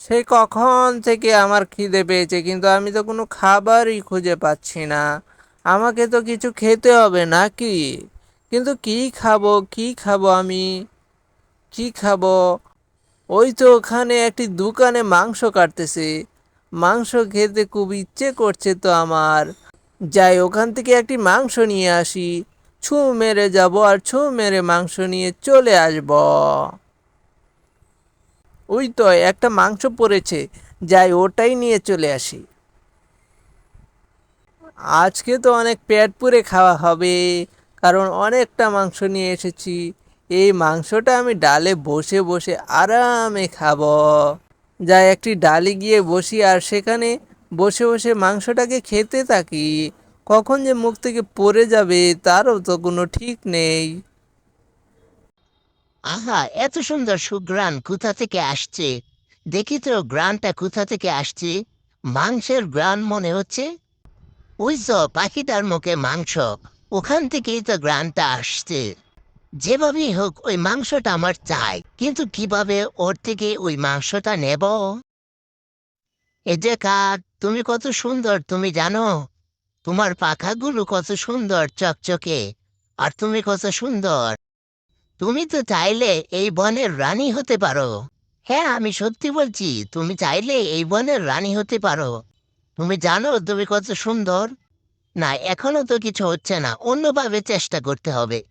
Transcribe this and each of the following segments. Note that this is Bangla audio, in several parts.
সেই কখন থেকে আমার খিদে পেয়েছে, কিন্তু আমি তো কোনো খাবারই খুঁজে পাচ্ছি না। আমাকে তো কিছু খেতে হবে নাকি? কিন্তু কি খাব কি খাব আমি? কি খাব? ওই তো ওখানে একটি দোকানে মাংস কাটতেছে। মাংস খেতে খুব ইচ্ছে করছে তো আমার। যাই, ওখান থেকে একটি মাংস নিয়ে আসি। ছু মেরে যাব আর ছু মেরে মাংস নিয়ে চলে আসব। ওই তো একটা মাংস পড়েছে, যাই ওটাই নিয়ে চলে আসি। আজকে তো অনেক পেট পুরে খাওয়া হবে, কারণ অনেকটা মাংস নিয়ে এসেছি। এই মাংসটা আমি ডালে বসে বসে আরামে খাব। যাই একটি ডালে গিয়ে বসি আর সেখানে বসে বসে মাংসটাকে খেতে থাকি। কখন যে মুখ থেকে পড়ে যাবে, তারও তো কোনো ঠিক নেই। আহা, এত সুন্দর সুগ্রান কোথা থেকে আসছে? দেখি তো গ্রানটা কোথা থেকে আসছে? মাংসের গ্রান মনে হচ্ছে। ওই তো পাখিটার মুখে মাংস, ওখান থেকেই তো গ্রানটা আসছে। যেভাবেই হোক, ওই মাংসটা আমার চাই, কিন্তু কীভাবে ওর থেকে ওই মাংসটা নেব? এ যে কাক, তুমি কত সুন্দর, তুমি জানো? তোমার পাখাগুলো কত সুন্দর, চকচকে, আর তুমি কত সুন্দর। তুমি তো চাইলে এই বনের রানী হতে পারো। হ্যাঁ আমি সত্যি বলছি, তুমি চাইলে এই বনের রানী হতে পারো। তুমি জানো তুমি কত সুন্দর। না, এখনও তো কিছু হচ্ছে না, অন্যভাবে চেষ্টা করতে হবে।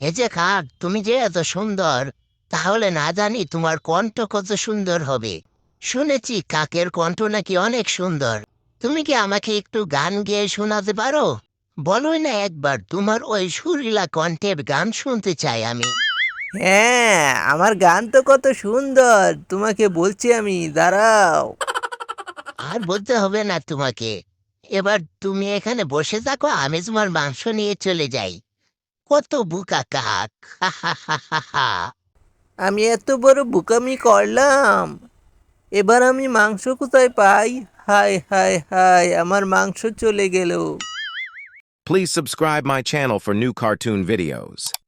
এ যে কাক তুমি যে এত সুন্দর, তাহলে না জানি তোমার কণ্ঠ কত সুন্দর হবে। শুনেছি কাকের কণ্ঠ নাকি অনেক সুন্দর। তুমি কি আমাকে একটু গান গেয়ে শোনাতে পারো? বলোই না একবার, তোমার ওই সুরিলা কণ্ঠের গান শুনতে চাই আমি। হ্যাঁ আমার গান তো কত সুন্দর। তোমাকে বলছি আমি দাঁড়াও। আর বলতে হবে না তোমাকে। এবার তুমি এখানে বসে থাকো আমি তোমার মাংস নিয়ে চলে যাই। কত বুকা কাক। হা হা হা হা হা। আমি এত বড় বুকামি করলাম। এবার আমি মাংস কোথায় পাই? হায় হায় হায় আমার মাংস চলে গেল। Please subscribe my channel for new cartoon videos.